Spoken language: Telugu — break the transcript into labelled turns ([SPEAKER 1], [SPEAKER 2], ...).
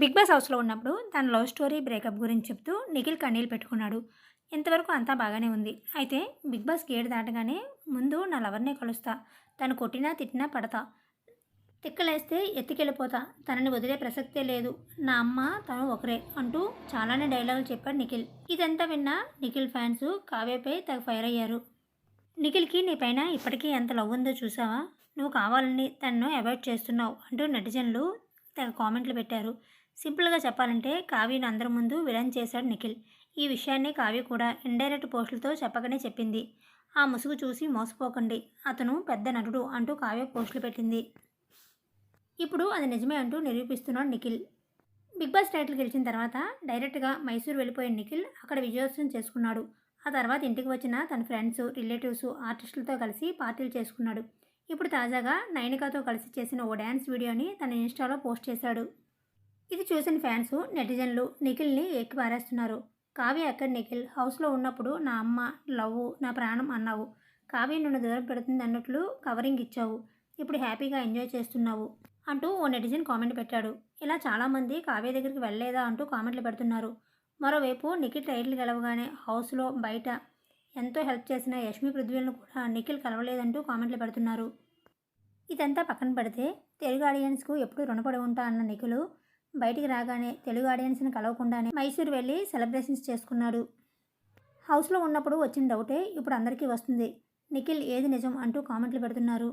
[SPEAKER 1] బిగ్ బాస్ హౌస్లో ఉన్నప్పుడు తన లవ్ స్టోరీ బ్రేకప్ గురించి చెప్తూ నిఖిల్ కన్నీళ్ళు పెట్టుకున్నాడు. ఇంతవరకు అంతా బాగానే ఉంది. అయితే బిగ్ బాస్ గేట్ దాటగానే ముందు నా లవర్నే కలుస్తా. తను కొట్టినా తిట్టినా పడతా. తిక్కలేస్తే ఎత్తుకెళ్ళిపోతా. తనని వదిలే ప్రసక్తే లేదు. నా అమ్మ తను ఒకరే అంటూ చాలానే డైలాగులు చెప్పాడు నిఖిల్. ఇదంతా విన్న నిఖిల్ ఫ్యాన్స్ కావ్యపై తగ ఫైర్ అయ్యారు. నిఖిల్కి నీ పైన ఇప్పటికీ ఎంత లవ్ ఉందో చూసావా? నువ్వు కావాలని తనను అవాయిడ్ చేస్తున్నావు అంటూ నెటిజన్లు తెగ కామెంట్లు పెట్టారు. సింపుల్గా చెప్పాలంటే కావ్యను అందరి ముందు విలన్ చేశాడు నిఖిల్. ఈ విషయాన్ని కావ్య కూడా ఇండైరెక్ట్ పోస్టులతో చెప్పకనే చెప్పింది. ఆ ముసుగు చూసి మోసపోకండి. అతను పెద్ద నటుడు అంటూ కావ్య పోస్టులు పెట్టింది. ఇప్పుడు అది నిజమే అంటూ నిరూపిస్తున్నాడు నిఖిల్. బిగ్ బాస్ టైటిల్ గెలిచిన తర్వాత డైరెక్ట్గా మైసూర్ వెళ్ళిపోయిన నిఖిల్ అక్కడ విజయోత్సవం చేసుకున్నాడు. ఆ తర్వాత ఇంటికి వచ్చిన తన ఫ్రెండ్స్ రిలేటివ్స్ ఆర్టిస్టులతో కలిసి పార్టీలు చేసుకున్నాడు. ఇప్పుడు తాజాగా నైనికాతో కలిసి చేసిన ఓ డ్యాన్స్ వీడియోని తన ఇన్స్టాలో పోస్ట్ చేశాడు. ఇది చూసిన ఫ్యాన్స్ నెటిజన్లు నిఖిల్ని ఎక్కి పారేస్తున్నారు కావ్య అక్కడ నిఖిల్ హౌస్లో ఉన్నప్పుడు నా అమ్మ లవ్ నా ప్రాణం అన్నావు. కావ్య నన్ను దూరం పెడుతుంది అన్నట్లు కవరింగ్ ఇచ్చావు. ఇప్పుడు హ్యాపీగా ఎంజాయ్ చేస్తున్నావు అంటూ ఓ నెటిజన్ కామెంట్ పెట్టాడు. ఇలా చాలామంది కావ్య దగ్గరికి వెళ్ళలేదా అంటూ కామెంట్లు పెడుతున్నారు. మరోవైపు నిఖిల్ టైటిల్ గెలవగానే హౌస్లో బయట ఎంతో హెల్ప్ చేసిన యష్మి పృథ్వీలను కూడా నిఖిల్ కలవలేదంటూ కామెంట్లు పెడుతున్నారు. ఇదంతా పక్కన పెడితే తెలుగు ఆడియన్స్కు ఎప్పుడు రుణపడి ఉంటా అన్న నిఖిలు బయటికి రాగానే తెలుగు ఆడియన్స్ని కలవకుండానే మైసూర్ వెళ్ళి సెలబ్రేషన్స్ చేసుకున్నాడు. హౌస్లో ఉన్నప్పుడు వచ్చిన డౌటే ఇప్పుడు అందరికీ వస్తుంది. నిఖిల్ ఏది నిజం అంటూ కామెంట్లు పెడుతున్నారు.